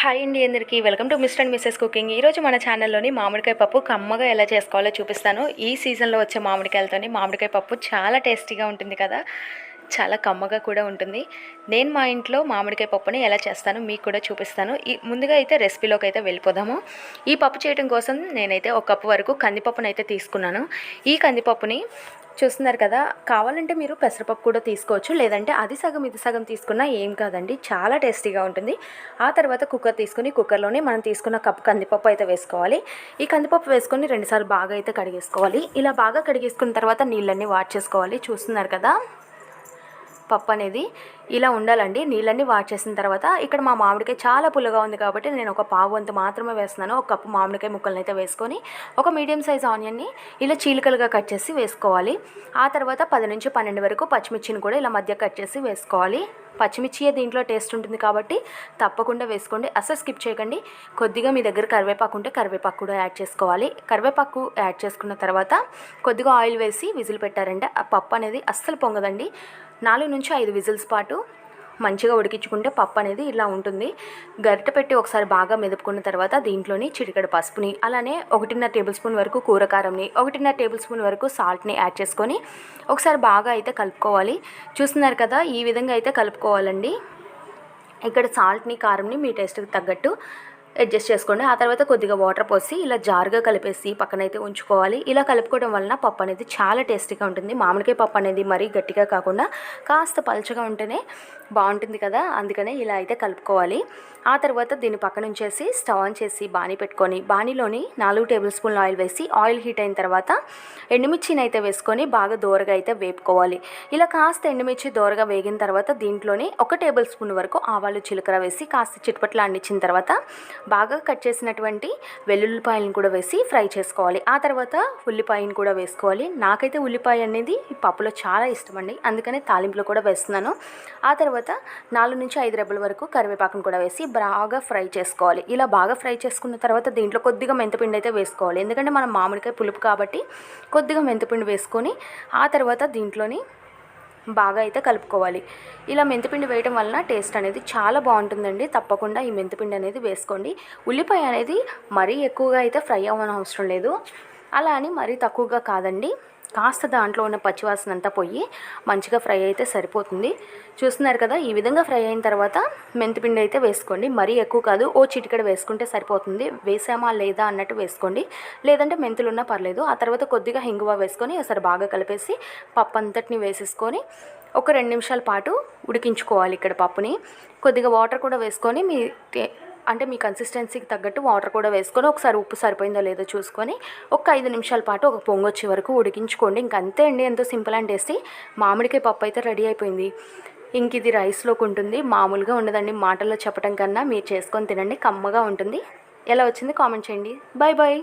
Hi అండి అందరికీ. Welcome to mister and missus cooking. ఈరోజు మన ఛానల్లోని మామిడికాయ పప్పు కమ్మగా ఎలా చేసుకోవాలో చూపిస్తాను. ఈ సీజన్లో వచ్చే మామిడికాయలతోని మామిడికాయ పప్పు చాలా టేస్టీగా ఉంటుంది కదా. చాలా కమ్మగా కూడా ఉంటుంది. నేను మా ఇంట్లో మామిడికాయ పప్పుని ఎలా చేస్తానో మీకు కూడా చూపిస్తాను. ఈ ముందుగా అయితే రెసిపీలోకి అయితే వెళ్ళిపోదాము. ఈ పప్పు చేయడం కోసం నేనైతే ఒక కప్పు వరకు కందిపప్పును అయితే తీసుకున్నాను. ఈ కందిపప్పుని చూస్తున్నారు కదా కావాలంటే మీరు పెసరపప్పు కూడా తీసుకోవచ్చు. లేదంటే అది సగం ఇది సగం తీసుకున్నా ఏం కాదండి. చాలా టేస్టీగా ఉంటుంది. ఆ తర్వాత కుక్కర్ తీసుకుని కుక్కర్లోనే మనం తీసుకున్న కప్పు కందిపప్పు అయితే వేసుకోవాలి. ఈ కందిపప్పు వేసుకొని రెండుసార్లు బాగా అయితే కడిగేసుకోవాలి. ఇలా బాగా కడిగేసుకున్న తర్వాత నీళ్ళన్నీ వాట్ చేసుకోవాలి. చూస్తున్నారు కదా? పప్పు అనేది ఇలా ఉండాలండి. నీళ్ళన్నీ వాష్ చేసిన తర్వాత ఇక్కడ మా మామిడికాయ చాలా పుల్లగా ఉంది కాబట్టి నేను ఒక పావు వంతు మాత్రమే వేస్తున్నాను. ఒక కప్పు మామిడికాయ ముక్కలను అయితే వేసుకొని ఒక మీడియం సైజ్ ఆనియన్ని ఇలా చీలికలుగా కట్ చేసి వేసుకోవాలి. ఆ తర్వాత పది నుంచి పన్నెండు వరకు పచ్చిమిర్చిని కూడా ఇలా మధ్య కట్ చేసి వేసుకోవాలి. పచ్చిమిర్చి దీంట్లో టేస్ట్ ఉంటుంది కాబట్టి తప్పకుండా వేసుకోండి. అసలు స్కిప్ చేయకండి. కొద్దిగా మీ దగ్గర కరివేపాకు ఉంటే కరివేపాకు కూడా యాడ్ చేసుకోవాలి. కరివేపాకు యాడ్ చేసుకున్న తర్వాత కొద్దిగా ఆయిల్ వేసి విజిల్ పెట్టారంటే ఆ పప్పు అనేది అస్సలు పొంగదండి. నాలుగు నుంచి ఐదు విజిల్స్ పాటు మంచిగా ఉడికించుకుంటే పప్పు అనేది ఇలా ఉంటుంది. గరిట పెట్టి ఒకసారి బాగా మెదుపుకున్న తర్వాత దీంట్లోని చిటికడ పసుపుని అలానే ఒకటిన్నర టేబుల్ స్పూన్ వరకు కూరకారంని ఒకటిన్నర టేబుల్ స్పూన్ వరకు సాల్ట్ని యాడ్ చేసుకొని ఒకసారి బాగా అయితే కలుపుకోవాలి. చూస్తున్నారు కదా ఈ విధంగా అయితే కలుపుకోవాలండి. ఇక్కడ సాల్ట్ని కారంని మీ టేస్ట్కి తగ్గట్టు అడ్జస్ట్ చేసుకోండి. ఆ తర్వాత కొద్దిగా వాటర్ పోసి ఇలా జారుగా కలిపేసి పక్కనైతే ఉంచుకోవాలి. ఇలా కలుపుకోవడం వలన పప్పు అనేది చాలా టేస్టీగా ఉంటుంది. మామిడికాయ పప్పు అనేది మరీ గట్టిగా కాకుండా కాస్త పలుచగా ఉంటేనే బాగుంటుంది కదా. అందుకనే ఇలా అయితే కలుపుకోవాలి. ఆ తర్వాత దీన్ని పక్కన ఉంచేసి స్టవ్ ఆన్ చేసి బాణీ పెట్టుకొని బాణీలోని నాలుగు టేబుల్ స్పూన్ ఆయిల్ వేసి ఆయిల్ హీట్ అయిన తర్వాత ఎండుమిర్చిని అయితే వేసుకొని బాగా దోరగా అయితే వేపుకోవాలి. ఇలా కాస్త ఎండుమిర్చి దోరగా వేగిన తర్వాత దీంట్లోని ఒక టేబుల్ స్పూన్ వరకు ఆవాలు చిలకర వేసి కాస్త చిట్పట్లు అందించిన తర్వాత బాగా కట్ చేసినటువంటి వెల్లుల్లిపాయలను కూడా వేసి ఫ్రై చేసుకోవాలి. ఆ తర్వాత ఉల్లిపాయను కూడా వేసుకోవాలి. నాకైతే ఉల్లిపాయ అనేది ఈ పప్పులో చాలా ఇష్టం అండి అందుకనే తాలింపులో కూడా వేస్తున్నాను. ఆ తర్వాత నాలుగు నుంచి ఐదు రెబ్బల వరకు కరివేపాకును కూడా వేసి బాగా ఫ్రై చేసుకోవాలి. ఇలా బాగా ఫ్రై చేసుకున్న తర్వాత దీంట్లో కొద్దిగా మెంతపిండి అయితే వేసుకోవాలి. ఎందుకంటే మనం మామిడికాయ పులుపు కాబట్టి కొద్దిగా మెంతపిండి వేసుకొని ఆ తర్వాత దీంట్లోని బాగా అయితే కలుపుకోవాలి. ఇలా మెంతిపిండి వేయడం వలన టేస్ట్ అనేది చాలా బాగుంటుందండి. తప్పకుండా ఈ మెంతిపిండి అనేది వేసుకోండి. ఉల్లిపాయ అనేది మరీ ఎక్కువగా అయితే ఫ్రై అవ్వని అవసరం లేదు. అలా అని మరీ తక్కువగా కాదండి. కాస్త దాంట్లో ఉన్న పచ్చివాసన అంతా పోయి మంచిగా ఫ్రై అయితే సరిపోతుంది. చూస్తున్నారు కదా ఈ విధంగా ఫ్రై అయిన తర్వాత మెంతిపిండి అయితే వేసుకోండి. మరీ ఎక్కువ కాదు ఓ చిటికడ వేసుకుంటే సరిపోతుంది. వేసామా లేదా అన్నట్టు వేసుకోండి. లేదంటే మెంతులు ఉన్నా పర్లేదు. ఆ తర్వాత కొద్దిగా హింగువ వేసుకొని ఒకసారి బాగా కలిపేసి పప్పు అంతటిని వేసేసుకొని ఒక రెండు నిమిషాల పాటు ఉడికించుకోవాలి ఇక్కడ పప్పుని. కొద్దిగా వాటర్ కూడా వేసుకొని మీ అంటే మీ కన్సిస్టెన్సీకి తగ్గట్టు వాటర్ కూడా వేసుకొని ఒకసారి ఉప్పు సరిపోయిందో లేదో చూసుకొని ఒక ఐదు నిమిషాల పాటు ఒక పొంగొచ్చే వరకు ఉడికించుకోండి. ఇంక అంతే అండి ఎంతో సింపుల్ అండ్ టేస్టీ. మామిడికాయ పప్పు అయితే రెడీ అయిపోయింది. ఇంక ఇది రైస్లోకి ఉంటుంది. మామూలుగా ఉండదండి. మాటల్లో చెప్పడం కన్నా మీరు చేసుకొని తినండి. కమ్మగా ఉంటుంది. ఎలా వచ్చింది కామెంట్ చేయండి. Bye bye